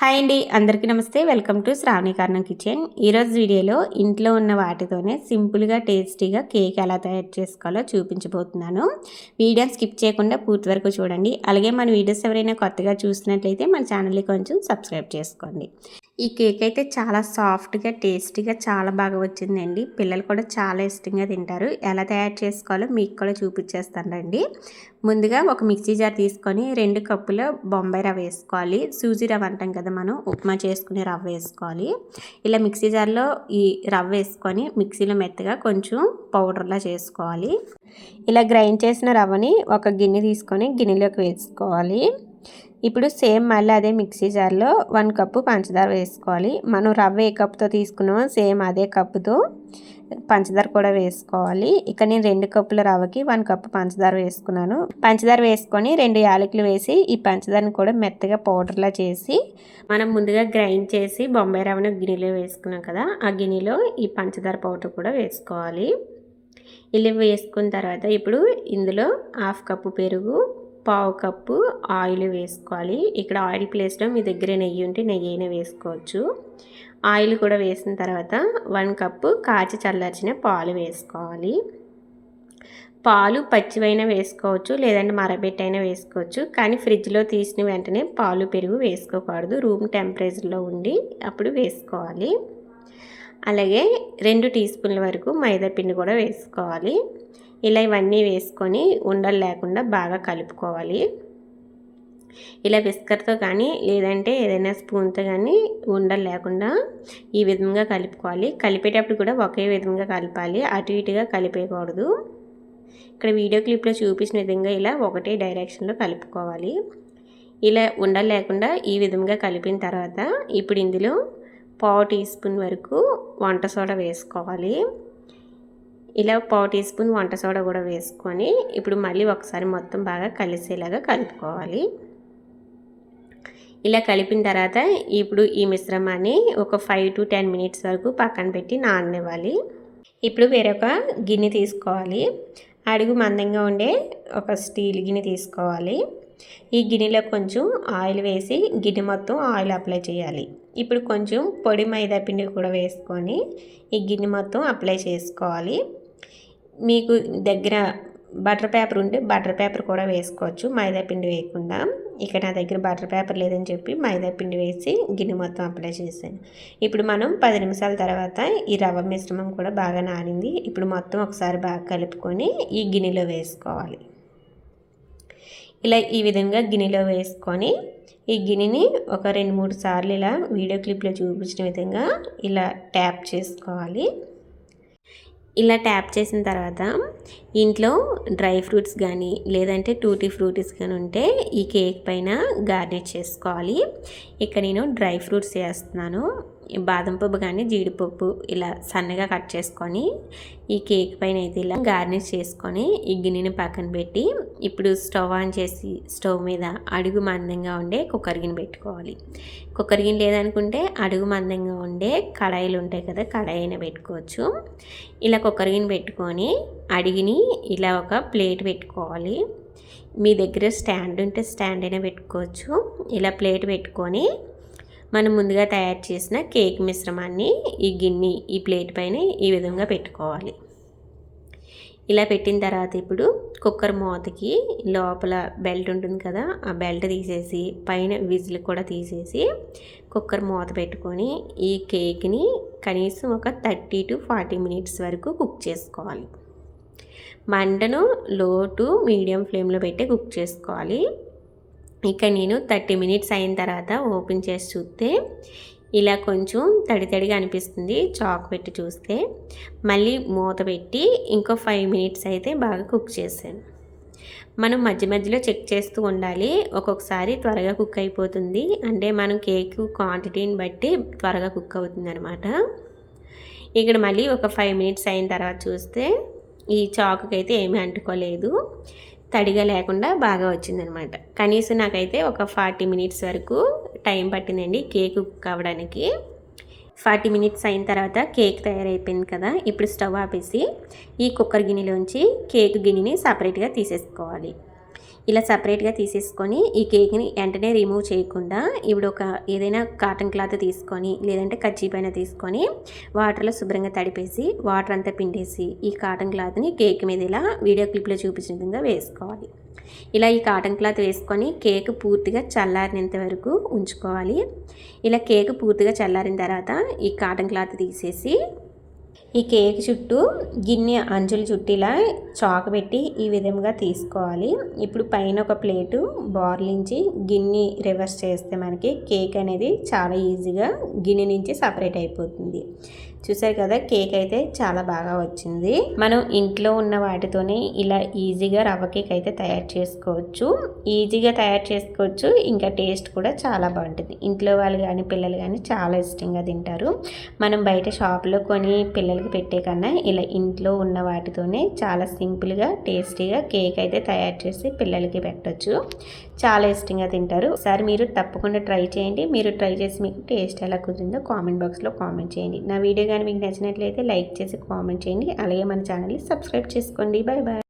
Hi అండి అందరికీ నమస్తే. వెల్కమ్ టు శ్రావణి కారణం కిచెన్. ఈరోజు వీడియోలో ఇంట్లో ఉన్న వాటితోనే సింపుల్గా టేస్టీగా కేక్ ఎలా తయారు చేసుకోవాలో చూపించబోతున్నాను. వీడియో స్కిప్ చేయకుండా పూర్తి వరకు చూడండి. అలాగే మన వీడియోస్ ఎవరైనా కొత్తగా చూసినట్లయితే మన ఛానల్ని కొంచెం సబ్స్క్రైబ్ చేసుకోండి. ఈ కేక్ అయితే చాలా సాఫ్ట్గా టేస్టీగా చాలా బాగా వచ్చిందండి. పిల్లలు కూడా చాలా ఇష్టంగా తింటారు. ఎలా తయారు చేసుకోవాలో మీకు కూడా చూపించేస్తానండి ముందుగా ఒక మిక్సీ జార్ తీసుకొని రెండు కప్పుల బొంబాయి రవ్వ వేసుకోవాలి. సూజీ రవ్వ అంటాం కదా మనం ఉప్మా చేసుకునే రవ్వ వేసుకోవాలి. ఇలా మిక్సీ జార్లో ఈ రవ్వ వేసుకొని మిక్సీలో మెత్తగా కొంచెం పౌడర్లా చేసుకోవాలి. ఇలా గ్రైండ్ చేసిన రవ్వని ఒక గిన్నె తీసుకొని గిన్నెలోకి వేసుకోవాలి. ఇప్పుడు సేమ్ మళ్ళీ అదే మిక్సీ జార్లో వన్ కప్పు పంచదార వేసుకోవాలి. మనం రవ్వ ఏ కప్తో తీసుకున్నామో సేమ్ అదే కప్పుతో పంచదార కూడా వేసుకోవాలి. ఇక్కడ నేను రెండు కప్పుల రవ్వకి వన్ కప్పు పంచదార వేసుకున్నాను. పంచదార వేసుకొని రెండు యాలకులు వేసి ఈ పంచదారని కూడా మెత్తగా పౌడర్లా చేసి మనం ముందుగా గ్రైండ్ చేసి బొంబాయి రవ్వను గిన్నెలో వేసుకున్నాం కదా ఆ గిన్నెలో ఈ పంచదార పౌడర్ కూడా వేసుకోవాలి. ఇలా వేసుకున్న తర్వాత ఇప్పుడు ఇందులో హాఫ్ కప్పు పెరుగు పావు కప్పు ఆయిల్ వేసుకోవాలి. ఇక్కడ ఆయిల్ ప్లేస్లో మీ దగ్గర నెయ్యి ఉంటే నెయ్యి అయినా వేసుకోవచ్చు. ఆయిల్ కూడా వేసిన తర్వాత వన్ కప్పు కాచి చల్లార్చిన పాలు వేసుకోవాలి. పాలు పచ్చివైనా వేసుకోవచ్చు లేదంటే మరబెట్టైనా వేసుకోవచ్చు. కానీ ఫ్రిడ్జ్లో తీసిన వెంటనే పాలు పెరుగు వేసుకోకూడదు. రూమ్ టెంపరేచర్లో ఉండి అప్పుడు వేసుకోవాలి. అలాగే రెండు టీ స్పూన్ల వరకు మైదా పిండి కూడా వేసుకోవాలి. ఇలా ఇవన్నీ వేసుకొని ఉండలు లేకుండా బాగా కలుపుకోవాలి. ఇలా విస్కర్తో కానీ లేదంటే ఏదైనా స్పూన్తో కానీ ఉండలు లేకుండా ఈ విధంగా కలుపుకోవాలి. కలిపేటప్పుడు కూడా ఒకే విధంగా కలపాలి. అటు ఇటుగా కలిపేయకూడదు. ఇక్కడ వీడియో క్లిప్లో చూపించిన విధంగా ఇలా ఒకటే డైరెక్షన్లో కలుపుకోవాలి. ఇలా ఉండలు లేకుండా ఈ విధంగా కలిపిన తర్వాత ఇప్పుడు ఇందులో పావు టీ స్పూన్ వరకు వంట సోడా వేసుకోవాలి. ఇలా పావు టీ స్పూన్ వంట సోడా కూడా వేసుకొని ఇప్పుడు మళ్ళీ ఒకసారి మొత్తం బాగా కలిసేలాగా కలుపుకోవాలి. ఇలా కలిపిన తర్వాత ఇప్పుడు ఈ మిశ్రమాన్ని ఒక ఫైవ్ టు టెన్ మినిట్స్ వరకు పక్కన పెట్టి నాననివ్వాలి. ఇప్పుడు వేరొక గిన్నె తీసుకోవాలి. అడుగు మందంగా ఉండే ఒక స్టీల్ గిన్నె తీసుకోవాలి. ఈ గిన్నెలో కొంచెం ఆయిల్ వేసి గిన్నె మొత్తం ఆయిల్ అప్లై చేయాలి. ఇప్పుడు కొంచెం పొడి మైదా పిండి కూడా వేసుకొని ఈ గిన్నె మొత్తం అప్లై చేసుకోవాలి. మీకు దగ్గర బటర్ పేపర్ ఉంటే బటర్ పేపర్ కూడా వేసుకోవచ్చు. మైదా పిండి వేయకుండా. ఇక్కడ నా దగ్గర బటర్ పేపర్ లేదని చెప్పి మైదా పిండి వేసి గిన్నె మొత్తం అప్లై చేశాను. ఇప్పుడు మనం పది నిమిషాల తర్వాత ఈ రవ్వ మిశ్రమం కూడా బాగా నానింది. ఇప్పుడు మొత్తం ఒకసారి బాగా కలుపుకొని ఈ గిన్నెలో వేసుకోవాలి. ఇలా ఈ విధంగా గిన్నెలో వేసుకొని ఈ గిన్నెని ఒక రెండు మూడు సార్లు ఇలా వీడియో క్లిప్లో చూపించిన విధంగా ఇలా ట్యాప్ చేసుకోవాలి. ఇలా ట్యాప్ చేసిన తర్వాత ఇంట్లో డ్రై ఫ్రూట్స్ కానీ లేదంటే టూటీ ఫ్రూటీస్ కానీ ఉంటే ఈ కేక్ పైన గార్నిష్ చేసుకోవాలి. ఇక్కడ నేను డ్రై ఫ్రూట్స్ వేస్తున్నాను. బాదం పప్పు కానీ జీడిపప్పు ఇలా సన్నగా కట్ చేసుకొని ఈ కేక్ పైన అయితే ఇలా గార్నిష్ చేసుకొని ఈ గిన్నెని పక్కన పెట్టి ఇప్పుడు స్టవ్ ఆన్ చేసి స్టవ్ మీద అడుగు మందంగా ఉండే కుక్కర్ గిన్నె పెట్టుకోవాలి. కుక్కర్ గిన్నె లేదనుకుంటే అడుగు మందంగా ఉండే కడాయిలు ఉంటాయి కదా కడాయి అయినా పెట్టుకోవచ్చు. ఇలా కుక్కర్ గిన్నె పెట్టుకొని అడిగిని ఇలా ఒక ప్లేట్ పెట్టుకోవాలి. మీ దగ్గర స్టాండ్ ఉంటే స్టాండ్ అయినా పెట్టుకోవచ్చు. ఇలా ప్లేట్ పెట్టుకొని మనం ముందుగా తయారు చేసిన కేక్ మిశ్రమాన్ని ఈ గిన్నె ఈ ప్లేట్ పైన ఈ విధంగా పెట్టుకోవాలి. ఇలా పెట్టిన తర్వాత ఇప్పుడు కుక్కర్ మూతకి లోపల బెల్ట్ ఉంటుంది కదా ఆ బెల్ట్ తీసేసి పైన విజిల్ కూడా తీసేసి కుక్కర్ మూత పెట్టుకొని ఈ కేక్ని కనీసం ఒక థర్టీ టు ఫార్టీ మినిట్స్ వరకు కుక్ చేసుకోవాలి. మంటను లో టు మీడియం ఫ్లేమ్లో పెట్టి కుక్ చేసుకోవాలి. ఇక నేను థర్టీ మినిట్స్ అయిన తర్వాత ఓపెన్ చేసి చూస్తే ఇలా కొంచెం తడి తడిగా అనిపిస్తుంది చాక్ పెట్టి చూస్తే. మళ్ళీ మూత పెట్టి ఇంకో ఫైవ్ మినిట్స్ అయితే బాగా కుక్ చేశాను. మనం మధ్య మధ్యలో చెక్ చేస్తూ ఉండాలి ఒక్కొక్కసారి త్వరగా కుక్ అయిపోతుంది. అంటే మనం కేక్ క్వాంటిటీని బట్టి త్వరగా కుక్ అవుతుంది అనమాట ఇక్కడ మళ్ళీ ఒక ఫైవ్ మినిట్స్ అయిన తర్వాత చూస్తే ఈ చాకుకి అయితే ఏమీ అంటుకోలేదు. తడిగా లేకుండా బాగా వచ్చిందనమాట. కనీసం నాకైతే ఒక ఫార్టీ మినిట్స్ వరకు టైం పట్టిందండి కేక్ కుక్ అవ్వడానికి ఫార్టీ మినిట్స్ అయిన తర్వాత కేక్ తయారైపోయింది కదా ఇప్పుడు స్టవ్ ఆపేసి ఈ కుక్కర్ గిన్నెలోంచి కేక్ గిన్నెని సపరేట్గా తీసేసుకోవాలి. ఇలా సపరేట్గా తీసేసుకొని ఈ కేక్ని వెంటనే రిమూవ్ చేయకుండా ఇప్పుడు ఒక ఏదైనా కాటన్ క్లాత్ తీసుకొని లేదంటే కజ్జీ పైన తీసుకొని వాటర్లో శుభ్రంగా తడిపేసి వాటర్ అంతా పిండేసి ఈ కాటన్ క్లాత్ని కేక్ మీద ఇలా వీడియో క్లిప్లో చూపించిన విధంగా వేసుకోవాలి. ఇలా ఈ కాటన్ క్లాత్ వేసుకొని కేక్ పూర్తిగా చల్లారినంత వరకు ఉంచుకోవాలి. ఇలా కేక్ పూర్తిగా చల్లారిన తర్వాత ఈ కాటన్ క్లాత్ తీసేసి ఈ కేక్ చుట్టూ గిన్నె అంచుల చుట్టూ ఇలా చాక్ పెట్టి ఈ విధంగా తీసుకోవాలి. ఇప్పుడు పైన ఒక ప్లేటు బార్లించి గిన్నె రివర్స్ చేస్తే మనకి కేక్ అనేది చాలా ఈజీగా గిన్నె నుంచి సపరేట్ అయిపోతుంది. చూసారు కదా కేక్ అయితే చాలా బాగా వచ్చింది. మనం ఇంట్లో ఉన్న వాటితోనే ఇలా ఈజీగా రవ్వ కేక్ అయితే తయారు చేసుకోవచ్చు. ఈజీగా తయారు చేసుకోవచ్చు. ఇంకా టేస్ట్ కూడా చాలా బాగుంటుంది. ఇంట్లో వాళ్ళు కానీ పిల్లలు కానీ చాలా ఇష్టంగా తింటారు. మనం బయట షాప్లో కొని పిల్లలకి పెట్టే కన్నా ఇలా ఇంట్లో ఉన్న వాటితోనే చాలా సింపుల్గా టేస్టీగా కేక్ అయితే తయారు చేసి పిల్లలకి పెట్టచ్చు. చాలా ఇష్టంగా తింటారు. ఒకసారి మీరు తప్పకుండా ట్రై చేయండి. మీరు ట్రై చేసి మీకు టేస్ట్ ఎలా కుదిరిందో కామెంట్ బాక్స్లో కామెంట్ చేయండి. నా వీడియో కానీ మీకు నచ్చినట్లయితే లైక్ చేసి కామెంట్ చేయండి. అలాగే మన ఛానల్ని సబ్స్క్రైబ్ చేసుకోండి. Bye bye